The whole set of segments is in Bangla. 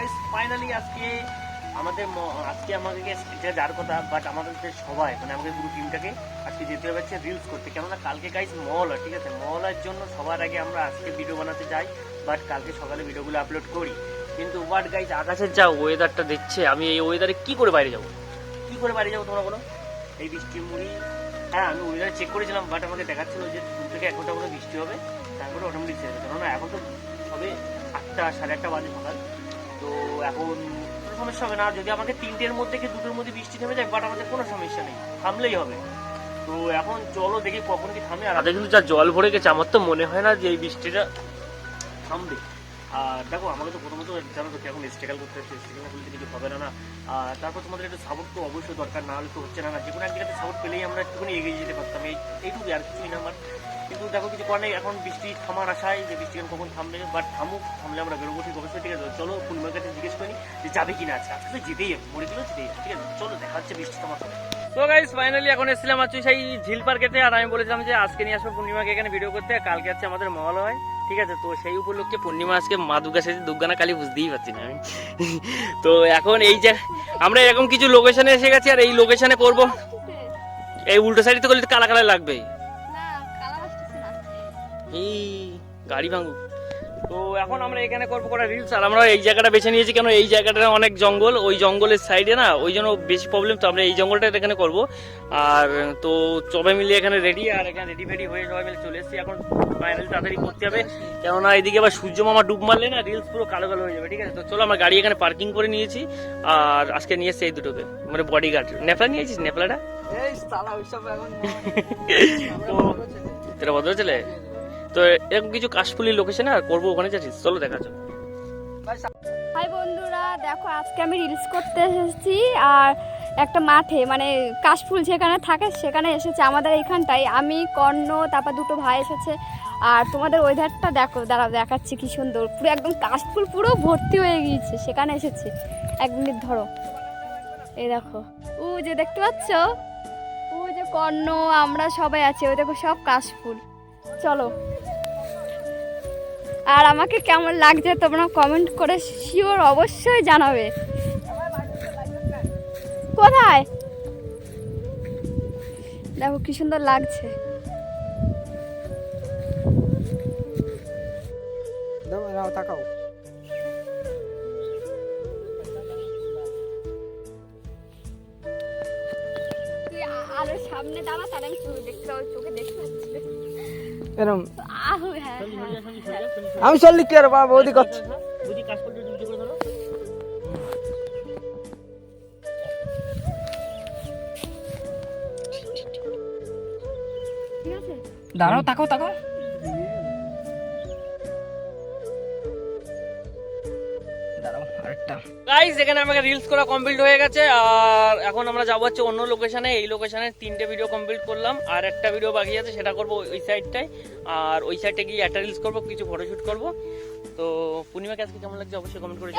গাইস ফাইনালি আজকে আমাদের আজকে আমাদেরকে এটা যার কথা বাট আমাদের সবাই মানে আমাদের পুরো টিমটাকে আজকে যেতে হবে হচ্ছে রিলস করতে। কেননা কালকে গাইস মল হয় ঠিক আছে? মলের জন্য সবার আগে আমরা আজকে ভিডিও বানাতে যাই বাট কালকে সকালে ভিডিওগুলো আপলোড করি। কিন্তু বাট গাইস আকাশের যা ওয়েদারটা দিচ্ছে আমি এই ওয়েদারে কি করে বাইরে যাব? কি করে বাইরে যাব তোমরা বলো? এই বৃষ্টির মুড়ি। হ্যাঁ আমি ওয়েদার চেক করেছিলাম বাট আমাকে দেখাচ্ছিল যে দু থেকে এক ঘণ্টা বৃষ্টি হবে, তারপরে অটোমেটিক ছেড়ে দেবে কেননা এখন তো সবে আটটা, সাড়ে আটটা বাজে সকাল। তো এখন কোনো সমস্যা হবে না। যদি আমাকে তিনটের মধ্যে কি দুটোর মধ্যে বৃষ্টি থেমে যায় বাট আমাদের কোনো সমস্যা নেই। থামলেই হবে। তো এখন চলো দেখি কখন কি থামে আর কিন্তু যা জল ভরে গেছে আমার তো মনে হয় না যে এই বৃষ্টিটা থামবে। আর দেখো আমাকে তো প্রথমত জানো তো এখন স্ট্রাগল করতে হচ্ছে স্ট্রাগল না করলে কিছু হবে না না। আর তারপর তোমাদের একটু সাপোর্ট তো অবশ্যই দরকার না হলে তো হচ্ছে না না। যে কোনো এক জায়গাতে সাপোর্ট পেলেই আমরা একটুখানি এগিয়ে যেতে পারতাম। এই এইটুকু আর কিছুই না আমার। কিন্তু দেখো কিছু করার নেই, এখন বৃষ্টি থামার আশায় যে বৃষ্টি কখন থামবে বাট থামুক, থামলে আমরা বেরোবো, ঠিক অবশ্যই ঠিক আছে, চলো পূর্ণিমার কাছে জিজ্ঞেস করি যে যাবে কিনা আছে আজকে তো যেতেই হবে, মরে গেলেও যেতেই ঠিক আছে? চলো, দেখা হচ্ছে বৃষ্টি থামার পরে। তো গাইস ফাইনালি এখন এসেছিলাম হচ্ছে সেই ঝিল পার্কেতে আর আমি বলেছিলাম যে আজকে নিয়ে আসব পূর্ণিমাকে এখানে ভিডিও করতে কালকে হচ্ছে আমাদের মহল হয় ঠিক আছে? তো সেই উপলক্ষে পূর্ণিমা আজকে মা দুর্গা সেজে দুর্গা না কালী বুঝতেই পারছি না আমি। তো এখন এই যে, আমরা এরকম কিছু লোকেশনে এসে গেছি, আর এই লোকেশনে করব। এই উল্টো সাইডে তো করলে কালা কালা লাগবে না কালা আসতেছে না এই গাড়ি ভাঙুক। তো এখন আমরা এখানে করব করা রিলস আর আমরা এই জায়গাটা বেছে নিয়েছি কেন? এই জায়গাটা অনেক জঙ্গল ওই জঙ্গলের সাইডে না ওই জন্য বেশি প্রবলেম তো আমরা এই জঙ্গলটা এখানে করব। আর তো সবাই মিলে এখানে রেডি আর এখানে রেডি ফেডি হয়ে সবাই মিলে চলে এসেছি। এখন ফাইনালি তাড়াতাড়ি করতে হবে। কেননা এদিকে আবার সূর্য মামা ডুব মারলে না রিলস পুরো কালো কালো হয়ে যাবে ঠিক আছে? তো চলো আমরা গাড়ি এখানে পার্কিং করে নিয়েছি আর আজকে নিয়ে এসেছি এই দুটোকে মানে বডি গার্ড নেপলা নিয়েছিস? নেপলাটা? এই সালা ওইসব এখন তো তোরা ভদ্র ছেলে? তো এরকম কিছু কাশফুলি লোকেশনে আর করব ওখানে যাচ্ছিস চলো, দেখা যাক। হাই বন্ধুরা, দেখো, আজকে আমি রিলস করতে এসেছি, আর একটা মাঠে মানে কাশফুল যেখানে থাকে সেখানে এসেছে আমাদের এইখানটায় আমি, কর্ণ, তারপর দুটো ভাই এসেছে, আর তোমাদের ওয়েদারটা দেখো, দাঁড়াও, দেখাচ্ছি কি সুন্দর। পুরো একদম কাশফুল, পুরো ভর্তি হয়ে গিয়েছে, সেখানে এসেছে। এক মিনিট ধরো। এই দেখো। ও যে দেখতে পাচ্ছ? ও যে কর্ণ, আমরা সবাই আছি ওই দেখো সব কাশফুল। চলো। আর আমাকে কেমন লাগছে তোমরা কমেন্ট করে শিওর অবশ্যই জানাবে। কোথায়? দেখো কি সুন্দর লাগছে। তাকাও। তুই আরও সামনে দাঁড়া তাহলে আমি দেখতে পাবো চোখে দেখতে এরম। আহ হ্যাঁ হ্যাঁ। আমি চললি কি আর বাবা বৌদি করছে দাঁড়াও তাকাও তাকাও। আরেকটা গাইস এখানে আমাকে রিলস করা কমপ্লিট হয়ে গেছে আর এখন আমরা যাব হচ্ছে অন্য লোকেশনে এই লোকেশনে তিনটে ভিডিও কমপ্লিট করলাম আর একটা ভিডিও বাকি আছে সেটা করব ওই সাইডটায় আর ওই সাইডে গিয়ে একটা রিলস করব কিছু ফটোশুট করব। তো পূর্ণিমাকে আজকে কেমন লাগছে অবশ্যই কমেন্ট করে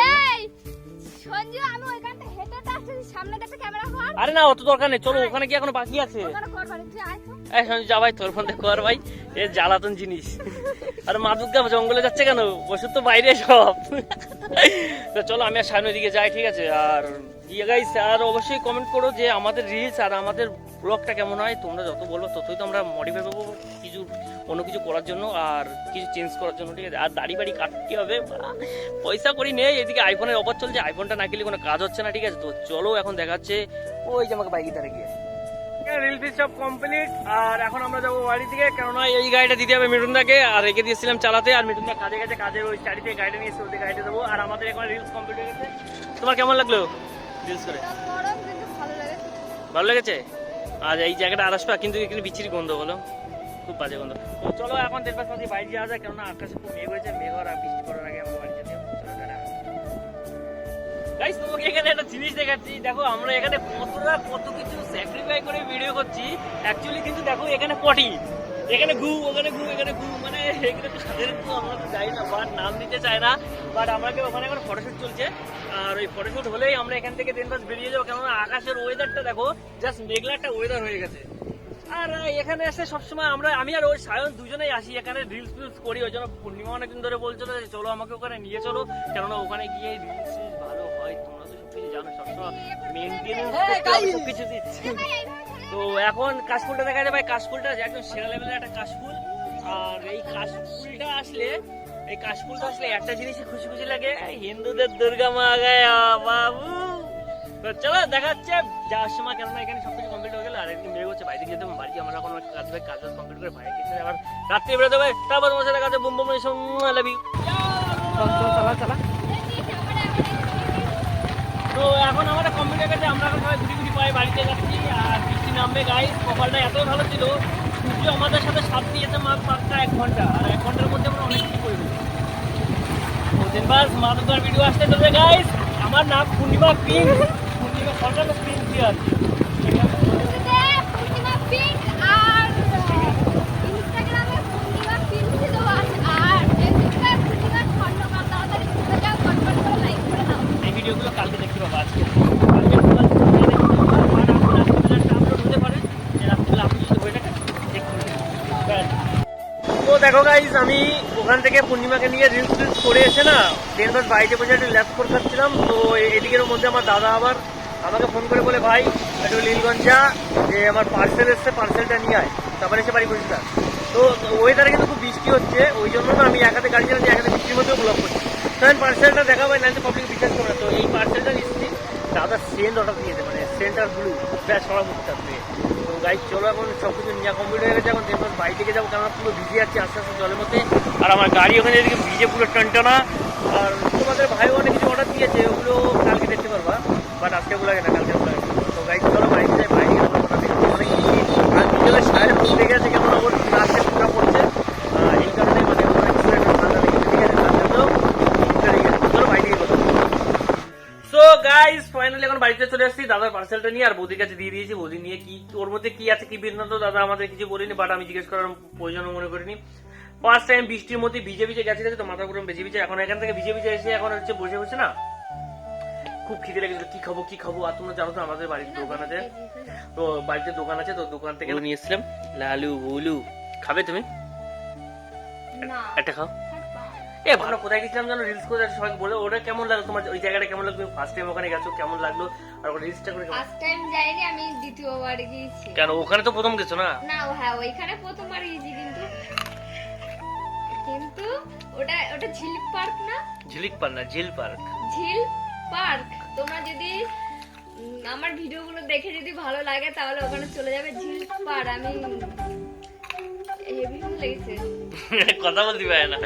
সঞ্জু আমি ওইখানটা হেঁটে হেঁটে সামনে ক্যামেরা আরে না অত দরকার নেই চলো ওখানে গিয়ে এখনও বাকি আছে। ওখানে সঞ্জু যা ভাই তোর ফোন দেখো আর ভাই, এ জ্বালাতন জিনিস। আর মা দুর্গা জঙ্গলে যাচ্ছে কেন? ওষুধ তো বাইরে সব। চলো, আমি আর সামনের দিকে যাই, ঠিক আছে? আর ইয়ে গাইস আর অবশ্যই কমেন্ট করো যে আমাদের রিলস আর আমাদের ব্লগটা কেমন হয়। তোমরা যত বলব ততই তো আমরা মডিফাই করব কিছু, অন্য কিছু করার জন্য আর কিছু চেঞ্জ করার জন্য, ঠিক আছে? আর দাড়ি বাড়ি কাটতে হবে। পয়সা করি নেই। এদিকে আইফোনের অফার চলছে। আইফোনটা না কিনলে কোনো কাজ হচ্ছে না, ঠিক আছে? তো চলো, এখন দেখাচ্ছে, ওই যে আমাকে বাইকে তারা গিয়ে। সব কমপ্লিট আর এখন আমরা যাব বাড়ি থেকে কেননা এই গাড়িটা দিতে হবে মিঠুনদাকে। আর রেখে দিয়েছিলাম চালাতে। আর মিঠুনদা কাজে ওই চারিতে নিয়ে এসে ওদের গাড়িটা দেবো আর আমাদের এখন রিলস কমপ্লিট হয়ে গেছে। তোমার কেমন লাগল? রিলস করে। ভালো লেগেছে? আর এই জায়গাটা কিন্তু এখানে বিচ্ছিরি গন্ধ বলো। খুব বাজে গন্ধ। তো চলো এখন দেড় পাঁচ বাইরে যাওয়া যায় কেননা আকাশে খুব মেঘ হয়েছে। মেঘ আর বৃষ্টি করার আগে গাইস তোমাকে এখানে একটা জিনিস দেখাচ্ছি। দেখো, আমরা এখানে কতটা কত কিছু স্যাক্রিফাই করে ভিডিও করছি। অ্যাকচুয়ালি কিন্তু দেখো, এখানে পটি এখানে ঘু, ওখানে ঘু, এখানে ঘু। মানে এখানে তো ঘু আমরা তো যাই না বাট নাম দিতে চায় না। বাট আমাকে ওখানে এখন ফটোশুট চলছে। আর ওই ফটোশুট হলেই আমরা এখান থেকে দিন বাস বেরিয়ে যাব। কেননা আকাশের ওয়েদারটা দেখো জাস্ট মেঘলা একটা ওয়েদার হয়ে গেছে। আর এখানে এসে সবসময় আমরা, আমি আর ওই সায়ন দুজনেই আসি। এখানে রিলস ফিলস করি, ওই জন্য পূর্ণিমা অনেকদিন ধরে বলছিল যে, চলো আমাকে ওখানে নিয়ে চলো। কেননা ওখানে গিয়ে রিলস সবকিছু জানো সবসময় মেনটেনেন্স সবকিছু দিচ্ছে। তো এখন কাশফুলটা দেখা যায় ভাই কাশফুলটা যে একদম সেরা লেভেলের একটা কাশফুল। আর এই কাশফুলটা আসলে এই কাশফুলটা আসলে একটা জিনিসই খুশি খুশি লাগে। হিন্দুদের দুর্গা মা গায়া বাবু। তো চলো দেখা যাচ্ছে যাওয়ার সময় কেননা এখানে সবকিছু কমপ্লিট হয়ে গেল। আর একদিন বের হচ্ছে বাইরে যেতে হবে বাড়ি আমার এখন কাজ ভাই কাজ কমপ্লিট করে বাইরে গেছে আবার রাত্রে বেরোতে হবে। তারপর তোমার সাথে কাছে বুম বুম লাভ ইউ চালা। তো এখন আমাদের কম্পিউটার কাছে আমরা এখন সবাই ঘুরি ঘুরি পায়ে বাড়িতে যাচ্ছি, আর বৃষ্টি নামবে গাই কপালটা এতই ভালো ছিল, সূর্য আমাদের সাথে সাথ দিয়েছে মা পাঁচটা, এক ঘণ্টা। আর এক ঘণ্টার মধ্যে আমরা অনেক কিছু করে তো দিনবাস মা দুর্গার ভিডিও আসতে চলবে গাইস আমার নাম পূর্ণিমা পিঙ্ক। পূর্ণিমা সরকার পিঙ্ক দিয়ে আছে পূর্ণিমা পিঙ্ক আর ইনস্টাগ্রামে পূর্ণিমা পিঙ্ক দেওয়া আছে আর ফেসবুকে পূর্ণিমা খন্ডকার তাড়াতাড়ি ঘুরে যাও ফটফট করে লাইক করে দাও এই ভিডিওগুলো কালকে দেখতে পাবো আজকে কালকে সকাল থেকে দেখতে পাবো, আর এখন রাত্রিবেলা একটা upload হতে পারে, যে রাত্রিবেলা আপনি যদি বইটাকে check করে নেবেন। ব্যাস। তো দেখো গাইজ আমি ওখান থেকে পূর্ণিমাকে নিয়ে রিলস টিলস করে এসে না দেন বাস বাড়িতে বসে একটু ল্যাপ করে খাচ্ছিলাম তো এদিকের মধ্যে আমার দাদা আবার আমাকে ফোন করে বলে, ভাই, একটু নীলগঞ্জা, যে আমার পার্সেল এসছে পার্সেলটা নিয়ে আয়। তারপরে এসে বাড়ি বসেছিলাম তো ওয়েদারে কিন্তু খুব বৃষ্টি হচ্ছে, ওই জন্য না আমি একাতে গাড়ি চালাচ্ছি, এক হাতে বৃষ্টির মধ্যেও ব্লক করছি। আমি পার্সেলটা দেখা পাই না পাবলিক বিশ্বাস করে তো এই পার্সেলটা নিচ্ছি দাদা সেন্ট অর্ডার দিয়েছে মানে সেন্ট আর ব্লু ব্যাস সরা মুখটা আপনি গাড়ি চলো এখন সব কিছু নিয়ে কমপ্লিট হয়ে গেছে, এখন দেখব বাড়ি থেকে যাব কেননা পুরো ভিজে যাচ্ছে আস্তে আস্তে জলের মধ্যে। আর আমার গাড়ি ওখানে এদিকে ভিজে পুরো টনটনা। আর তোমাদের ভাই অনেক কিছু অর্ডার দিয়েছে, ওগুলো কালকে দেখতে পারবা বাট আজকে লাগে না, কালকে বাড়িতে চলে আসছি দাদার পার্সেলটা নিয়ে আর বৌদির কাছে দিয়ে দিয়েছি। বৌদি নিয়ে কি ওর মধ্যে কি আছে কি বৃত্তান্ত দাদা আমাদের কিছু বলিনি বাট আমি জিজ্ঞেস করার প্রয়োজন মনে করিনি। ফার্স্ট টাইম বৃষ্টির মধ্যে ভিজে ভিজে গেছে গেছে তো মাথা পুরো ভিজে ভিজে এখন এখান থেকে ভিজে ভিজে এসে এখন হচ্ছে বসে বসে না? খুব খিদে লেগেছিল কি খাব কি খাব? আর তোমরা জানো তো আমাদের বাড়িতে দোকান আছে। তো বাড়িতে দোকান আছে তো দোকান থেকে নিয়ে এসেছিলাম। লালু হুলু খাবে তুমি? একটা খাও। এ ভালো কোথায় গেছিলাম জানো? রিলস করে সবাই বলে ওটা কেমন লাগল তোমার? ওই জায়গাটা কেমন লাগল? ফার্স্ট টাইম ওখানে গেছো কেমন লাগল? আর ওখানে রিলসটা করে ফার্স্ট টাইম যাইনি আমি দ্বিতীয়বার গিয়েছি। কেন? ওখানে তো প্রথম গেছো না? না ও হ্যাঁ ওইখানে প্রথমবার গিয়েছি কিন্তু কিন্তু ওটা ওটা ঝিল পার্ক না? ঝিলিক পার্ক না ঝিল পার্ক। ঝিল পার্ক? তোমরা যদি আমার ভিডিওগুলো দেখে যদি ভালো লাগে তাহলে ওখানে চলে যাবে ঝিল পার্ক। আমি লেগেছে। কথা বলতে পারে না।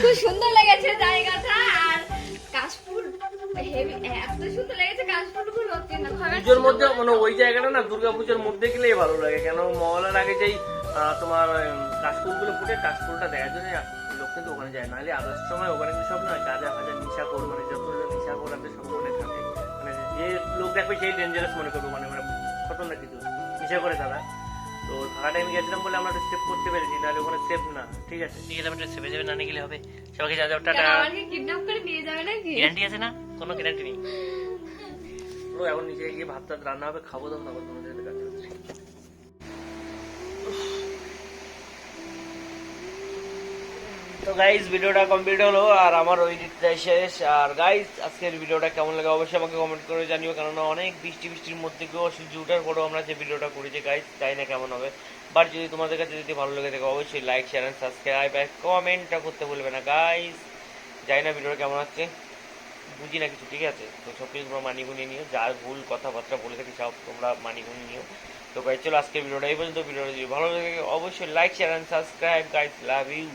খুব সুন্দর লেগেছে জায়গাটা আর কাশফুল হেভি এত সুন্দর লেগেছে কাশফুলগুলো পুজোর মধ্যে মানে ওই জায়গাটা না দুর্গা পুজোর মধ্যে গেলেই ভালো লাগে। কেন মহলার আগে যেই তোমার কাশফুলগুলো ফুটে কাশফুলটা দেখার জন্য লোক কিন্তু ওখানে যায়। নাহলে আদার্স সময় ওখানে কিন্তু সব না গাঁজা ফাজা নিশা কর মানে যত নিশা কর আছে সব ওখানে থাকে। মানে যে লোক দেখবে সেই ডেঞ্জারাস মনে করবে মানে মানে খতরনাক কিছু। নিশা করে তারা। তো ফাঁকা টাইমে গেছিলাম বলে আমরা সেভ করতে পেরেছি নাহলে ওখানে সেভ না। ঠিক আছে? নিয়ে গেলাম একটা সেভে যাবে না নিয়ে গেলে হবে। সবাইকে যা যাও টাটা। আমাকে কিডন্যাপ করে নিয়ে যাবে নাকি? গ্যারান্টি আছে না? কোনো গ্যারান্টি নেই। ও এখন নিচে গিয়ে ভাত টাত রান্না হবে খাব দাও তারপর তোমাদের সাথে কথা হচ্ছে তো গাইজ ভিডিওটা কমপ্লিট হলো আর আমার ওই দিকটাই শেষ। আর গাইজ আজকের ভিডিওটা কেমন লাগে অবশ্যই আমাকে কমেন্ট করে জানিও, কেননা অনেক বৃষ্টি বৃষ্টির মধ্যে গিয়েও সূর্য উঠার পরেও আমরা যে ভিডিওটা করেছি গাইজ জানি না, কেমন হবে? বাট যদি তোমাদের কাছে যদি ভালো লেগে থাকে, অবশ্যই লাইক শেয়ার অ্যান্ড সাবস্ক্রাইব আর কমেন্টটা করতে বলবে না। গাইজ জানি না ভিডিওটা কেমন হচ্ছে, বুঝি না কিছু, ঠিক আছে? তো সব কিছু তোমরা মানি গুনিয়ে নিও, যার ভুল কথাবার্তা বলে থাকি, সব তোমরা মানি গুনিয়ে নিও। তো গাইজ চলো আজকের ভিডিওটা এই পর্যন্ত। ভিডিওটা যদি ভালো লাগে অবশ্যই like share and subscribe guys love you